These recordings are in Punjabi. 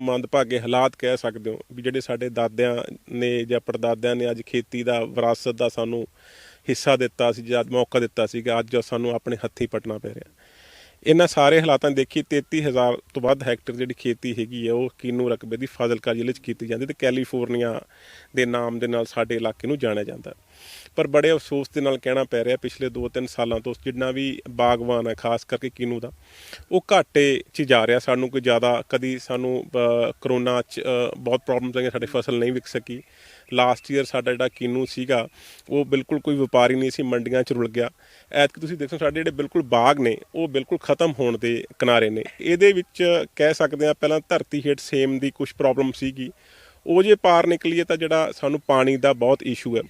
ਮੰਦਭਾਗੇ ਹਾਲਾਤ ਕਹਿ ਸਕਦੇ ਹੋ ਵੀ ਜਿਹੜੇ ਸਾਡੇ ਦਾਦਿਆਂ ਨੇ ਜਾਂ ਪੜਦਾਦਿਆਂ ਨੇ ਅੱਜ ਖੇਤੀ ਦਾ, ਵਿਰਾਸਤ ਦਾ ਸਾਨੂੰ ਹਿੱਸਾ ਦਿੱਤਾ ਸੀ ਜਾਂ ਮੌਕਾ ਦਿੱਤਾ ਸੀ ਕਿ ਅੱਜ ਸਾਨੂੰ ਆਪਣੇ ਹੱਥੀਂ ਪਟਣਾ ਪੈ ਰਿਹਾ। ਇਹਨਾਂ ਸਾਰੇ ਹਾਲਾਤਾਂ 'ਚ ਦੇਖੀ 33000 ਤੋਂ ਵੱਧ ਹੈਕਟਰ ਜਿਹੜੀ ਖੇਤੀ ਹੈਗੀ ਹੈ ਉਹ ਕੀਨੂ ਰਕਬੇ ਦੀ ਫਾਜ਼ਿਲਕਾ ਜ਼ਿਲ੍ਹੇ 'ਚ ਕੀਤੀ ਜਾਂਦੀ ਤੇ ਕੈਲੀਫੋਰਨੀਆ ਦੇ ਨਾਮ ਦੇ ਨਾਲ ਸਾਡੇ ਇਲਾਕੇ ਨੂੰ ਜਾਣਿਆ ਜਾਂਦਾ। ਪਰ ਬੜੇ ਅਫਸੋਸ ਦੇ ਨਾਲ ਕਹਿਣਾ ਪੈ ਰਿਹਾ ਪਿਛਲੇ 2-3 ਸਾਲਾਂ ਤੋਂ ਜਿੰਨਾ ਵੀ ਬਾਗਬਾਨ ਹੈ, ਖਾਸ ਕਰਕੇ ਕੀਨੂ ਦਾ, ਉਹ ਘਾਟੇ 'ਚ ਜਾ ਰਿਹਾ। ਸਾਨੂੰ ਕੋਈ ਜ਼ਿਆਦਾ ਕਦੀ ਸਾਨੂੰ ਕਰੋਨਾ 'ਚ ਬਹੁਤ ਪ੍ਰੋਬਲਮਸ ਆਈਆਂ ਸਾਡੀ ਫਸਲ ਨਹੀਂ ਵਿਕ ਸਕੀ। ਲਾਸਟ ਈਅਰ ਸਾਡਾ ਜਿਹੜਾ ਕੀਨੂ ਸੀਗਾ, ਉਹ ਬਿਲਕੁਲ ਕੋਈ ਵਪਾਰੀ ਨਹੀਂ ਸੀ, ਮੰਡੀਆਂ 'ਚ ਰੁਲ ਗਿਆ। ਐਤਕ ਤੁਸੀਂ ਦੇਖੋ, ਸਾਡੇ ਜਿਹੜੇ ਬਿਲਕੁਲ ਬਾਗ ਨੇ, ਉਹ ਬਿਲਕੁਲ ਖਤਮ ਹੋਣ ਦੇ ਕਿਨਾਰੇ ਨੇ। ਇਹਦੇ ਵਿੱਚ ਕਹਿ ਸਕਦੇ ਆ ਪਹਿਲਾਂ ਧਰਤੀ ਹੇਠ ਸੇਮ ਦੀ ਕੁਝ ਪ੍ਰੋਬਲਮ ਸੀਗੀ। ਉਹ ਜੇ ਪਾਰ ਨਿਕਲੀਏ ਤਾਂ ਜਿਹੜਾ ਸਾਨੂੰ ਪਾਣੀ ਦਾ ਬਹੁਤ ਇਸ਼ੂ ਹੈ।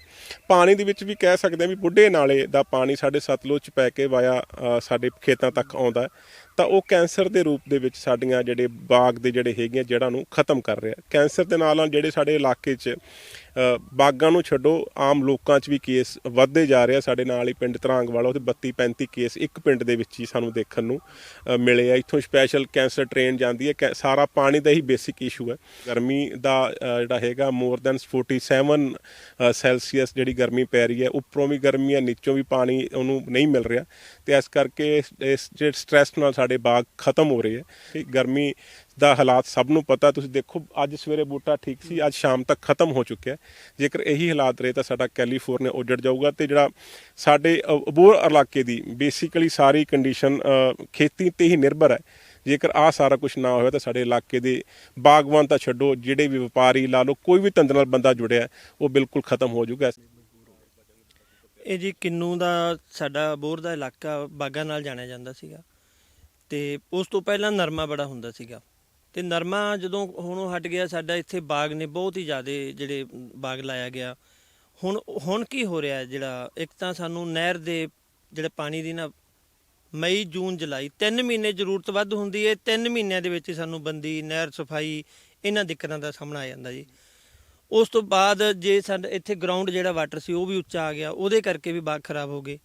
ਪਾਣੀ ਦੇ ਵਿੱਚ ਵੀ ਕਹਿ ਸਕਦੇ ਆ ਵੀ ਬੁੱਢੇ ਨਾਲੇ ਦਾ ਪਾਣੀ ਸਾਡੇ ਸਤਲੁਜ ਚ ਪੈ ਕੇ ਵਾਇਆ ਸਾਡੇ ਖੇਤਾਂ ਤੱਕ ਆਉਂਦਾ ਤਾਂ ਉਹ ਕੈਂਸਰ ਦੇ ਰੂਪ ਦੇ ਵਿੱਚ ਸਾਡੀਆਂ ਜਿਹੜੇ ਬਾਗ ਦੇ ਜਿਹੜੇ ਹੈਗੀਆਂ ਜੜ੍ਹਾਂ ਨੂੰ ਖਤਮ ਕਰ ਰਿਹਾ ਕੈਂਸਰ ਦੇ ਨਾਲ ਨਾਲ ਜਿਹੜੇ ਸਾਡੇ ਇਲਾਕੇ 'ਚ ਬਾਗਾਂ ਨੂੰ ਛੱਡੋ ਆਮ ਲੋਕਾਂ 'ਚ ਵੀ ਕੇਸ ਵੱਧਦੇ ਜਾ ਰਹੇ। ਆ ਸਾਡੇ ਨਾਲ ਹੀ ਪਿੰਡ ਤਰਾਂਗ ਵਾਲਾ ਉੱਥੇ 32 35 ਕੇਸ ਇੱਕ ਪਿੰਡ ਦੇ ਵਿੱਚ ਹੀ ਸਾਨੂੰ ਦੇਖਣ ਨੂੰ ਮਿਲੇ ਆ। ਇੱਥੋਂ ਸਪੈਸ਼ਲ ਕੈਂਸਰ ਟ੍ਰੇਨ ਜਾਂਦੀ ਹੈ। ਕੈ- ਸਾਰਾ ਪਾਣੀ ਦਾ ਹੀ ਬੇਸਿਕ ਇਸ਼ੂ ਹੈ। ਗਰਮੀ ਦਾ ਜਿਹੜਾ ਹੈਗਾ ਮੋਰ ਦੈਨ 47 ਅ, ਸੈਲਸੀਅਸ ਜਿਹੜੀ ਗਰਮੀ ਪੈ ਰਹੀ ਹੈ। ਉੱਪਰੋਂ ਵੀ ਗਰਮੀ ਹੈ ਨੀਚੋਂ ਵੀ ਪਾਣੀ ਉਹਨੂੰ ਨਹੀਂ ਮਿਲ ਰਿਹਾ। ਤੇ ਇਸ ਕਰਕੇ ਇਸ- ਜਿਹੜੇ ਸਟ੍ਰੈਸ ਨਾਲ ਸਾਡੇ ਬਾਗ ਖਤਮ ਹੋ ਰਹੇ ਹੈ। ਕਿ ਗਰਮੀ ਦਾ ਹਾਲਾਤ ਸਭ ਨੂੰ ਪਤਾ, ਤੁਸੀਂ ਦੇਖੋ, ਅੱਜ ਸਵੇਰੇ ਬੂਟਾ ਠੀਕ ਸੀ, ਅੱਜ ਸ਼ਾਮ ਤੱਕ ਖਤਮ ਹੋ ਚੁੱਕਿਆ ਜੇਕਰ ਇਹੀ ਹਾਲਾਤ ਰਹੇ ਤਾਂ ਸਾਡਾ ਕੈਲੀਫੋਰਨੀਆ ਉੱਜੜ ਜਾਊਗਾ ਤੇ ਜਿਹੜਾ ਸਾਡੇ ਅਬੋਰ ਇਲਾਕੇ ਦੀ ਬੇਸਿਕਲੀ ਸਾਰੀ ਕੰਡੀਸ਼ਨ ਖੇਤੀ ਤੇ ਹੀ ਨਿਰਭਰ ਹੈ। ਜੇਕਰ ਆ ਸਾਰਾ ਕੁਝ ਨਾ ਹੋਇਆ ਤਾਂ ਸਾਡੇ ਇਲਾਕੇ ਦੇ ਬਾਗਵਾਨ ਤਾਂ ਛੱਡੋ, ਜਿਹੜੇ ਵੀ ਵਪਾਰੀ ਲਾ ਲਓ, ਕੋਈ ਵੀ ਧੰਦੇ ਨਾਲ ਬੰਦਾ ਜੁੜਿਆ, ਉਹ ਬਿਲਕੁਲ ਖਤਮ ਹੋ ਜਾਊਗਾ। ਇਹ ਜੀ ਕਿੰਨੂ ਦਾ ਸਾਡਾ ਬੋਰ ਦਾ ਇਲਾਕਾ ਬਾਗਾਂ ਨਾਲ ਜਾਣਿਆ ਜਾਂਦਾ ਸੀਗਾ ਤੇ ਉਸ ਤੋਂ ਪਹਿਲਾਂ ਨਰਮਾ ਬੜਾ ਹੁੰਦਾ ਸੀਗਾ ਤੇ ਨਰਮਾ ਜਦੋਂ ਹੁਣ ਉਹ ਹਟ ਗਿਆ ਸਾਡਾ ਇੱਥੇ ਬਾਗ ਨੇ ਬਹੁਤ ਹੀ ਜ਼ਿਆਦਾ ਜਿਹੜੇ ਬਾਗ ਲਾਇਆ ਗਿਆ। ਹੁਣ ਹੁਣ ਕੀ ਹੋ ਰਿਹਾ ਜਿਹੜਾ ਇੱਕ ਤਾਂ ਸਾਨੂੰ ਨਹਿਰ ਦੇ ਜਿਹੜੇ ਪਾਣੀ ਦੀ ਨਾ ਮਈ, ਜੂਨ, ਜੁਲਾਈ ਤਿੰਨ ਮਹੀਨੇ ਜ਼ਰੂਰਤ ਵੱਧ ਹੁੰਦੀ ਹੈ, ਤਿੰਨ ਮਹੀਨਿਆਂ ਦੇ ਵਿੱਚ ਸਾਨੂੰ ਬੰਦੀ, ਨਹਿਰ, ਸਫ਼ਾਈ ਇਹਨਾਂ ਦਿੱਕਤਾਂ ਦਾ ਸਾਹਮਣਾ ਆ ਜਾਂਦਾ ਜੀ। ਉਸ ਤੋਂ ਬਾਅਦ ਜੇ ਸਾਡਾ ਇੱਥੇ ਗਰਾਊਂਡ ਜਿਹੜਾ ਵਾਟਰ ਸੀ ਉਹ ਵੀ ਉੱਚਾ ਆ ਗਿਆ, ਉਹਦੇ ਕਰਕੇ ਵੀ ਬਾਗ ਖਰਾਬ ਹੋ ਗਏ।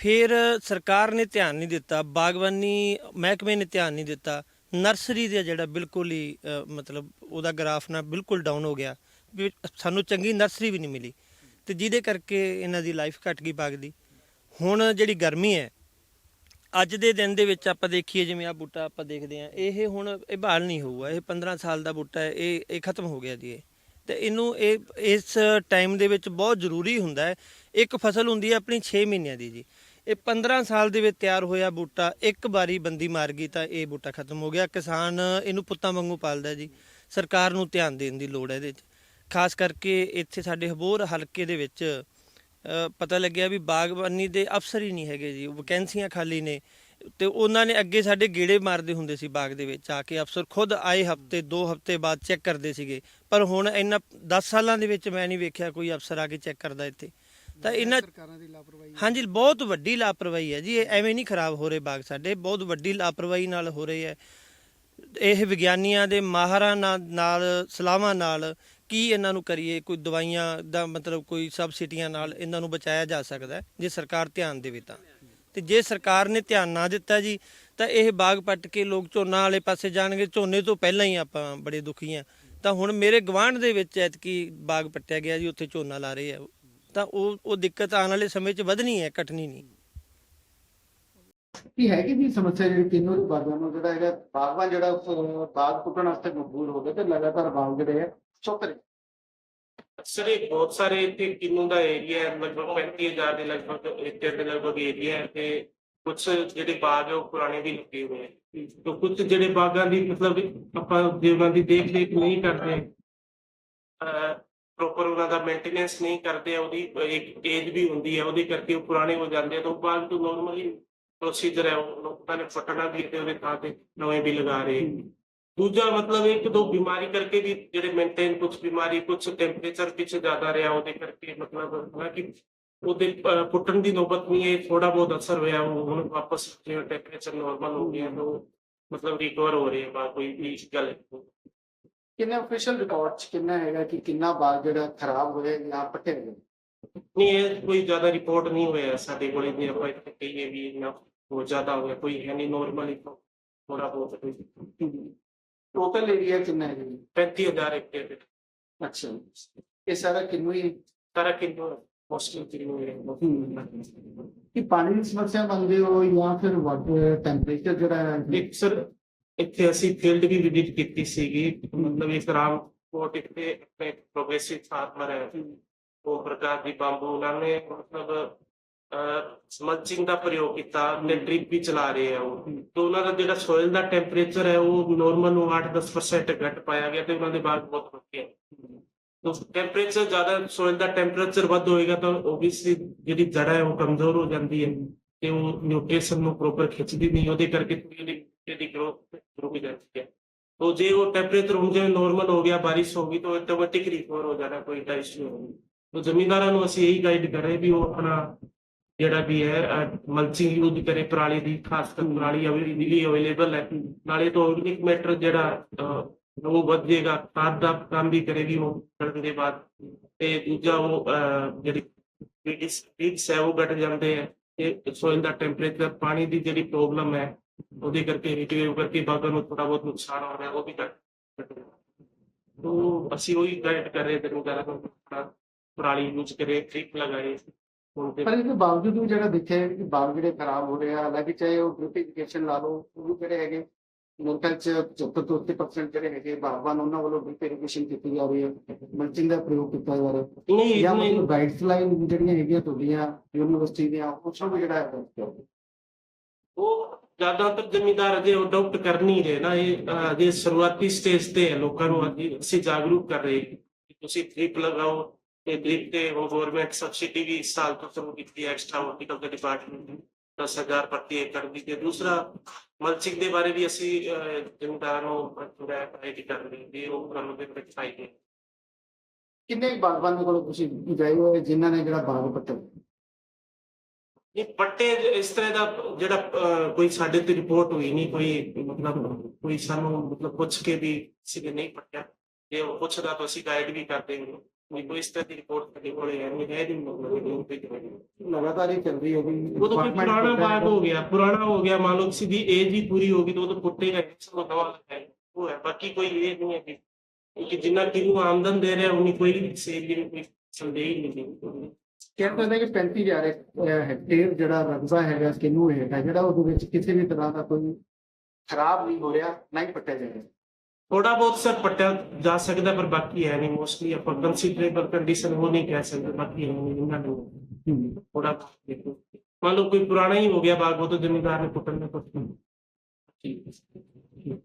ਫਿਰ ਸਰਕਾਰ ਨੇ ਧਿਆਨ ਨਹੀਂ ਦਿੱਤਾ, ਬਾਗਬਾਨੀ ਮਹਿਕਮੇ ਨੇ ਧਿਆਨ ਨਹੀਂ ਦਿੱਤਾ ਨਰਸਰੀ ਦਾ ਜਿਹੜਾ ਬਿਲਕੁਲ ਹੀ ਮਤਲਬ ਉਹਦਾ ਗ੍ਰਾਫ ਨਾ ਬਿਲਕੁਲ ਡਾਊਨ ਹੋ ਗਿਆ, ਵੀ ਸਾਨੂੰ ਚੰਗੀ ਨਰਸਰੀ ਵੀ ਨਹੀਂ ਮਿਲੀ। ਤੇ ਜਿਹਦੇ ਕਰਕੇ ਇਹਨਾਂ ਦੀ ਲਾਈਫ ਘਟ ਗਈ ਬਾਗ ਦੀ। ਹੁਣ ਜਿਹੜੀ ਗਰਮੀ ਹੈ, ਅੱਜ ਦੇ ਦਿਨ ਦੇ ਵਿੱਚ ਆਪਾਂ ਦੇਖੀਏ, ਜਿਵੇਂ ਆ ਬੂਟਾ ਆਪਾਂ ਦੇਖਦੇ ਆ ਇਹ ਹੁਣ ਇਹ ਬਹਾਲ ਨਹੀਂ ਹੋਊਗਾ, ਇਹ 15 ਸਾਲ ਦਾ ਬੂਟਾ ਹੈ, ਇਹ ਇਹ ਖਤਮ ਹੋ ਗਿਆ ਜੀ ਇਹ। ਤੇ ਇਹਨੂੰ ਇਹ, ਇਸ ਟਾਈਮ ਦੇ ਵਿੱਚ ਬਹੁਤ ਜ਼ਰੂਰੀ ਹੁੰਦਾ ਹੈ। ਇੱਕ ਫਸਲ ਹੁੰਦੀ ਹੈ ਆਪਣੀ 6 ਮਹੀਨਿਆਂ ਦੀ ਜੀ। ਇਹ 15 ਸਾਲ ਦੇ ਵਿੱਚ ਤਿਆਰ ਹੋਇਆ ਬੂਟਾ, ਇੱਕ ਵਾਰੀ ਬੰਦੀ ਮਾਰ ਗਈ ਤਾਂ ਇਹ ਬੂਟਾ ਖਤਮ ਹੋ ਗਿਆ। ਕਿਸਾਨ ਇਹਨੂੰ ਪੁੱਤਾਂ ਵਾਂਗੂ ਪਾਲਦਾ ਜੀ। ਸਰਕਾਰ ਨੂੰ ਧਿਆਨ ਦੇਣ ਦੀ ਲੋੜ ਹੈ ਇਹਦੇ 'ਚ ਖਾਸ ਕਰਕੇ ਇੱਥੇ ਸਾਡੇ ਹਬੋਰ ਹਲਕੇ ਦੇ ਵਿੱਚ ਪਤਾ ਲੱਗਿਆ ਵੀ ਬਾਗਬਾਨੀ ਦੇ ਅਫਸਰ ਹੀ ਨਹੀਂ ਹੈਗੇ ਜੀ। ਵੈਕੈਂਸੀਆਂ ਖਾਲੀ ਨੇ। ਤੇ ਉਹਨਾਂ ਨੇ ਅੱਗੇ ਸਾਡੇ ਗੇੜੇ ਮਾਰਦੇ ਹੁੰਦੇ ਸੀ ਬਾਗ ਦੇ ਵਿੱਚ ਆ ਕੇ ਅਫਸਰ ਖੁਦ ਆਏ ਹਫ਼ਤੇ ਦੋ ਹਫ਼ਤੇ ਬਾਅਦ ਚੈੱਕ ਕਰਦੇ ਸੀਗੇ। ਪਰ ਹੁਣ ਇੰਨਾ 10 ਸਾਲਾਂ ਦੇ ਵਿੱਚ ਮੈਂ ਨਹੀਂ ਵੇਖਿਆ ਕੋਈ ਅਫਸਰ ਆ ਕੇ ਚੈੱਕ ਕਰਦਾ ਇੱਥੇ। ਤਾਂ ਇਹਨਾਂ ਸਰਕਾਰਾਂ ਦੀ ਲਾਪਰਵਾਹੀ ਹਾਂਜੀ ਬਹੁਤ ਵੱਡੀ ਲਾਪਰਵਾਹੀ ਹੈ ਜੀ। ਇਹ ਐਵੇਂ ਨਹੀਂ ਖਰਾਬ ਹੋ ਰਹੇ ਬਾਗ ਸਾਡੇ ਬਹੁਤ ਵੱਡੀ ਲਾਪਰਵਾਹੀ ਨਾਲ ਹੋ ਰਹੇ ਹੈ। ਇਹ ਵਿਗਿਆਨੀਆਂ ਦੇ ਮਾਹਰਾਂ ਨਾਲ ਸਲਾਹਾਂ ਨਾਲ ਕੀ ਇਹਨਾਂ ਨੂੰ ਕਰੀਏ? ਕੋਈ ਦਵਾਈਆਂ ਦਾ ਮਤਲਬ ਕੋਈ ਸਬਸਿਡੀਆਂ ਨਾਲ ਇਹਨਾਂ ਨੂੰ ਬਚਾਇਆ ਜਾ ਸਕਦਾ ਜੇ ਸਰਕਾਰ ਧਿਆਨ ਦੇਵੇ ਤਾਂ। ਤੇ ਜੇ ਸਰਕਾਰ ਨੇ ਧਿਆਨ ਨਾ ਦਿੱਤਾ ਜੀ ਤਾਂ ਇਹ ਬਾਗ ਪੱਟ ਕੇ ਲੋਕ ਝੋਨਾ ਵਾਲੇ ਪਾਸੇ ਜਾਣਗੇ। ਝੋਨੇ ਤੋਂ ਪਹਿਲਾਂ ਹੀ ਆਪਾਂ ਬੜੇ ਦੁਖੀ ਆ ਤਾਂ ਹੁਣ ਮੇਰੇ ਗਵਾਂਢ ਦੇ ਵਿੱਚ ਐਤਕੀ ਬਾਗ ਪੱਟਿਆ ਗਿਆ ਜੀ ਉੱਥੇ ਝੋਨਾ ਲਾ ਰਹੇ ਆ। ਤਾਂ ਉਹ ਉਹ ਦਿੱਕਤ ਆਉਣ ਵਾਲੇ ਸਮੇਂ 'ਚ ਵਧਣੀ ਹੈ ਘਟਣੀ ਨਹੀਂ। ਕੀ ਹੈਗੀ ਵੀ ਸਮੱਸਿਆ ਜਿਹੜੀ ਕਿੰਨੂ ਦੇ ਨੂੰ ਜਿਹੜਾ ਹੈਗਾ ਬਾਗਬਾਨ ਜਿਹੜਾ ਅਹ, ਬਾਗ ਪੁੱਟਣ ਵਾਸਤੇ ਮਜਬੂਰ ਹੋ ਗਏ ਤੇ ਲਗਾਤਾਰ ਬਾਗ ਜਿਹੜੇ ਹੈ ਸੁੱਕ ਰਹੇ ਸਰ, ਇਹ ਬਹੁਤ ਸਾਰੇ ਇੱਥੇ ਕਿੰਨੂ ਦਾ ਏਰੀਆ ਹੈ, ਲਗਭਗ 35000 ਦੇ ਲਗਭਗ ਏਕੜ ਦੇ ਲਗਭਗ ਏਰੀਆ ਹੈ ਤੇ ਕੁਝ ਜਿਹੜੇ ਬਾਗ ਹੈ ਉਹ ਪੁਰਾਣੇ ਵੀ ਲੱਗੇ ਹੋਏ ਹੈ। ਤੇ ਕੁਝ ਜਿਹੜੇ ਬਾਗਾਂ ਦੀ ਮਤਲਬ ਆਪਾਂ ਜੇ ਉਹਨਾਂ ਦੀ ਦੇਖ ਰੇਖ ਨਹੀਂ ਕਰਦੇ ਪ੍ਰੋਪਰ ਉਹਨਾਂ ਦਾ ਮੇਨਟੇਨੈਂਸ ਨਹੀਂ ਕਰਦੇ ਉਹਦੀ ਇੱਕ ਏਜ ਵੀ ਹੁੰਦੀ ਹੈ, ਉਹਦੇ ਕਰਕੇ ਉਹ ਪੁਰਾਣੇ ਹੋ ਜਾਂਦੇ ਆ, ਤਾਂ ਉਹ ਬਾਗ ਤੋਂ ਨਾਰਮਲੀ ਪ੍ਰੋਸੀਜਰ ਹੈ, ਉਹ ਲੋਕਾਂ ਨੇ ਫਟਣਾ ਵੀ ਤੇ ਉਹਦੇ ਥਾਂ ਤੇ ਨਵੇਂ ਵੀ ਲਗਾ ਰਹੇ। ਦੂਜਾ ਮਤਲਬ ਇੱਕ ਦੋ ਬਿਮਾਰੀ ਕਰਕੇ ਵੀ ਜਿਹੜੇ ਮੇਨਟੇਨ ਕੁਝ ਬਿਮਾਰੀ ਕੁਝ ਟੈਂਪਰੇਚਰ ਪਿੱਛੇ ਜ਼ਿਆਦਾ ਰਿਹਾ ਉਹਦੇ ਕਰਕੇ ਮਤਲਬ ਹਾਲਾਂਕਿ ਉਹਦੇ ਅਹ, ਪੁੱਟਣ ਦੀ ਨੌਬਤ ਨਹੀਂ ਹੈ ਥੋੜਾ ਬਹੁਤ ਅਸਰ ਹੋਇਆ ਹੁਣ ਵਾਪਸ ਜਿਵੇਂ ਟੈਂਪਰੇਚਰ ਨਾਰਮਲ ਹੋ ਗਿਆ ਤਾਂ ਮਤਲਬ ਰਿਕਵਰ ਹੋ ਰਹੇ ਬਾ ਕੋਈ ਵੀ ਗੱਲ। ਕਿੰਨੇ ਅਫੀਸ਼ੀਅਲ ਰਿਕਾਰਡ ਚ ਕਿੰਨਾ ਹੈਗਾ ਕਿ ਕਿੰਨਾ ਬਾਗ ਜਿਹੜਾ ਖਰਾਬ ਹੋਇਆ ਜਾਂ ਪੱਟੇ ਗਏ ਨਹੀਂ ਇਹ ਕੋਈ ਜ਼ਿਆਦਾ ਰਿਪੋਰਟ ਨਹੀਂ ਹੋਇਆ ਸਾਡੇ ਕੋਲੇ ਵੀ ਆਪਾਂ ਇੱਥੇ ਕਹੀਏ ਵੀ ਇੰਨਾ ਬਹੁਤ ਜ਼ਿਆਦਾ ਹੋ ਗਿਆ ਕੋਈ ਹੈ ਨਹੀਂ ਨਾਰਮਲੀ ਥੋੜਾ ਬਹੁਤ ਟੋਟਲ ਏਰੀਆ ਕਿੰਨਾ ਹੈ ਜੀ 35000 ਏਕੜ ਅੱਛਾ ਇਹ ਸਾਰਾ ਕਿੰਨੂ ਹੀ ਸਾਰਾ ਕਿੰਨੂ ਮੋਸਟਲੀ ਕਿੰਨੂ ਹੈ ਕਿ ਪਾਣੀ ਦੀ ਸਮੱਸਿਆ ਮੰਨਦੇ ਹੋ ਜਾਂ ਫਿਰ ਵਾਟਰ ਟੈਂਪਰੇਚਰ ਜਿਹੜਾ ਹੈ ਇੱਕ ਸਰ ਇੱਥੇ ਅਸੀਂ ਫੀਲਡ ਵੀ ਵਿਜ਼ਿਟ ਕੀਤੀ ਸੀਗੀ ਮਤਲਬ ਇੱਕ ਰਾਮ ਕੋਟ ਇੱਥੇ ਪ੍ਰੋਗਰੈਸਿਵ ਫਾਰਮਰ ਹੈ ਉਹ ਪ੍ਰਕਾਰ ਦੀ ਬੰਬੂ ਉਹਨਾਂ ਨੇ ਮਤਲਬ ਸਮਲਚਿੰਗ ਦਾ ਪ੍ਰਯੋਗ ਕੀਤਾ ਤੇ ਡ੍ਰਿਪ ਵੀ ਚਲਾ ਰਹੇ ਆ ਉਹ। ਤੇ ਉਹਨਾਂ ਦਾ ਜਿਹੜਾ ਸੋਇਲ ਦਾ ਟੈਂਪਰੇਚਰ ਹੈ ਉਹ ਨਾਰਮਲ ਨੂੰ 8-10% ਘੱਟ ਪਾਇਆ ਗਿਆ ਤੇ ਉਹਨਾਂ ਦੇ ਬਾਗ ਬਹੁਤ ਵਧੀਆ। ਤੋ ਟੈਂਪਰੇਚਰ ਜ਼ਿਆਦਾ ਸੋਇਲ ਦਾ ਟੈਂਪਰੇਚਰ ਵੱਧ ਹੋਏਗਾ ਤਾਂ ਓਬਵੀਅਸਲੀ ਜਿਹੜੀ ਜੜ ਹੈ ਉਹ ਕਮਜ਼ੋਰ ਹੋ ਜਾਂਦੀ ਹੈ ਤੇ ਉਹ ਨਿਊਟ੍ਰੀਸ਼ਨ ਨੂੰ ਪ੍ਰੋਪਰ ਖਿੱਚਦੀ ਨਹੀਂ ਉਹਦੇ ਕਰਕੇ ਥੋੜੀ ਉਹਦੀ ਇਹਦੀ ਗਰੋਥ ਰੁਕ ਜਾਂਦੀ ਹੈ। ਤੋ ਜੇ ਉਹ ਟੈਂਪਰੇਚਰ ਹੁਣ ਜਿਵੇਂ ਨਾਰਮਲ ਹੋ ਗਿਆ ਬਾਰਿਸ਼ ਹੋ ਗਈ ਤਾਂ ਆਟੋਮੈਟਿਕ ਰਿਕਵਰ ਹੋ ਜਾਣਾ ਕੋਈ ਤਾਂ ਇਸ਼ੂ ਨਹੀਂ। ਤੋ ਜ਼ਮੀਂਦਾਰਾਂ ਨੂੰ ਅਸੀਂ ਇਹੀ ਗਾਈਡ ਕਰ ਰਹੇ ਵੀ ਉਹ ਆਪਣਾ ਜਿਹੜਾ ਵੀ ਹੈ ਮਲਚਿੰਗ ਯੂਜ਼ ਕਰੇ, ਪਰਾਲੀ ਦੀ, ਖਾਸ ਕਰ ਪਰਾਲੀ ਅਵੇਲੇਬਲ ਅਵੇਲੇਬਲ ਹੈ। ਨਾਲੇ ਤੋਂ ਆਰਗੈਨਿਕ ਮੈਟਰ ਜਿਹੜਾ ਉਹ ਵਧ ਖਾਦ ਦਾ ਕੰਮ ਵੀ ਕਰੇਗੀ ਉਹ ਕਰਨ ਦੇ ਬਾਅਦ। ਤੇ ਦੂਜਾ ਉਹ ਜਿਹੜੀ ਪੀਡਿਸ ਪੀਡਸ ਹੈ, ਉਹ ਘਟ ਜਾਂਦੇ ਹੈ। ਇਹ ਸੋਇਲ ਦਾ ਟੈਂਪਰੇਚਰ ਪਾਣੀ ਦੀ ਜਿਹੜੀ ਪ੍ਰੋਬਲਮ ਹੈ, ਉਹਦੇ ਕਰਕੇ ਹੀਟਵੇਵ ਕਰਕੇ ਬਾਗਾਂ ਨੂੰ ਥੋੜਾ ਬਹੁਤ ਨੁਕਸਾਨ ਹੋ ਰਿਹਾ, ਉਹ ਵੀ ਘਟ ਤੋ ਅਸੀਂ ਉਹੀ ਗਾਈਡ ਕਰ ਰਹੇ ਜ਼ਮੀਂਦਾਰਾਂ ਨੂੰ ਪਰਾਲੀ ਯੂਜ਼ ਕਰੇ ਟ੍ਰਿਪ ਲਗਾਏ। ਪਰ ਇਹਦੇ ਬਾਵਜੂਦ ਵੀ ਜਿਹੜਾ ਦੇਖਿਆ ਕਿ ਬਾਗ ਜਿਹੜੇ ਖਰਾਬ ਹੋ ਰਹੇ ਆ ਹਾਲਾਂਕਿ ਚਾਹੇ ਉਹ ਡ੍ਰਿਪ ਇਰੀਗੇਸ਼ਨ ਲਾ ਲਓ ਉਹ ਜਿਹੜੇ ਹੈਗੇ ਮੁਲਕਾਂ ਚ 75 ਤੋਂ 80% ਜਿਹੜੇ ਹੈਗੇ ਬਾਗਬਾਨ ਉਹਨਾਂ ਵੱਲੋਂ ਡ੍ਰਿਪ ਇਰੀਗੇਸ਼ਨ ਕੀਤੀ ਜਾ ਰਹੀ ਹੈ ਮਲਚਿੰਗ ਦਾ ਪ੍ਰਯੋਗ ਕੀਤਾ ਜਾ ਰਿਹਾ ਨਹੀਂ ਜਾਂ ਮਤਲਬ ਗਾਈਡਲਾਈਨ ਜਿਹੜੀਆਂ ਹੈਗੀਆਂ ਤੁਹਾਡੀਆਂ ਯੂਨੀਵਰਸਿਟੀ ਦੀਆਂ ਉਸ ਨੂੰ ਵੀ ਜਿਹੜਾ ਹੈ ਉਹ ਜ਼ਿਆਦਾਤਰ ਜ਼ਮੀਂਦਾਰ ਅਜੇ ਅਡਾਪਟ ਕਰ ਨਹੀਂ ਰਹੇ ਨਾ ਇਹ ਅਜੇ ਸ਼ੁਰੂਆਤੀ ਸਟੇਜ ਤੇ ਹੈ ਲੋਕਾਂ ਨੂੰ ਅਸੀਂ ਜਾਗਰੂਕ ਕਰ ਰਹੇ ਕਿ ਤੁਸੀਂ ਡ੍ਰਿਪ ਲਗਾਓ ਤੇ ਡ੍ਰਿਪ ਤੇ ਉਹ ਗਵਰਨਮੈਂਟ ਸਬਸਿਡੀ ਵੀ ਇਸ ਸਾਲ ਤੋਂ ਸ਼ੁਰੂ ਕੀਤੀ ਹੈ ਐਕਸਟਰਾ ਹਾਰਟੀਕਲਚਰ ਡਿਪਾਰਟਮੈਂਟ ਨੇ 10000 ਪ੍ਰਤੀ ਏਕੜ ਦੀ ਤੇ ਦੂਸਰਾ ਮਲਚਿੰਗ ਦੇ ਬਾਰੇ ਵੀ ਅਸੀਂ ਜ਼ਮੀਂਦਾਰਾਂ ਨੂੰ ਥੋੜਾ ਗਾਈਡ ਕਰ ਰਹੇ ਹਾਂ ਵੀ ਉਹ ਕਰਨ ਦੇ ਵਿੱਚ ਫਾਇਦੇ ਕਿੰਨੇ ਬਾਗਬਾਨ ਦੇ ਕੋਲ ਤੁਸੀਂ ਗਏ ਹੋਏ ਜਿਨ੍ਹਾਂ ਨੇ ਜਿਹੜਾ ਬਾਗ ਪੱਟਿਆ? ਇਹ ਪੱਟੇ ਇਸ ਤਰ੍ਹਾਂ ਦਾ ਜਿਹੜਾ ਕੋਈ ਸਾਡੇ ਤੇ ਰਿਪੋਰਟ ਹੋਈ ਨਹੀਂ ਕੋਈ ਮਤਲਬ ਕੋਈ ਸਾਨੂੰ ਮਤਲਬ ਪੁੱਛ ਕੇ ਵੀ ਨੇ ਨਹੀਂ ਪੱਟਿਆ। ਜੇ ਉਹ ਪੁੱਛਦਾ ਤਾਂ ਅਸੀਂ ਗਾਈਡ ਵੀ ਕਰਦੇ ਹਾਂ। ਕੋਈ ਰਿਪੋਰਟ ਸਾਡੇ ਕੋਲੇ ਹੈ ਨਹੀਂ ਹੈ ਮਤਲਬ। ਲਗਾਤਾਰ ਹੀ ਚੱਲ ਰਹੀ ਉਹ ਤਾਂ ਪੁਰਾਣਾ ਹੋ ਗਿਆ ਪੁਰਾਣਾ ਹੋ ਗਿਆ। ਕਹਿੰਦੇ ਨੇ ਕਿ 35000 ਹੈਕਟੇਅਰ ਜਿਹੜਾ ਰਕਬਾ ਹੈਗਾ ਕਿਨੂੰ ਹੈਗਾ ਜਿਹੜਾ ਉਹਦੇ ਵਿੱਚ ਕਿਸੇ ਵੀ ਤਰ੍ਹਾਂ ਦਾ ਕੋਈ ਖਰਾਬ ਨਹੀਂ ਹੋ ਰਿਹਾ ਨਾ ਹੀ ਪੱਟਿਆ ਜਾ ਰਿਹਾ। ਥੋੜਾ ਬਹੁਤ ਸਰ ਪੱਟਿਆ ਜਾ ਸਕਦਾ ਪਰ ਬਾਕੀ ਹੈ ਨਹੀਂ ਮੋਸਟਲੀ ਆਪਾਂ ਕੰਸੀਡਰੇਬਲ ਕੰਡੀਸ਼ਨ ਉਹ ਨਹੀਂ ਕਹਿ ਸਕਦੇ ਬਾਕੀ ਹੈ ਨਹੀਂ ਇਹਨਾਂ ਨੂੰ ਹੂੰ। ਥੋੜਾ ਦੇਖੋ। ਮੰਨ ਲਓ ਕੋਈ ਪੁਰਾਣਾ ਹੀ ਹੋ ਗਿਆ ਬਾਗ ਉਹ ਤਾਂ ਜ਼ਮੀਂਦਾਰ ਨੇ ਪੁੱਟਣ ਨੇ ਪੁੱਟਣਾ ਠੀਕ ਹੈ।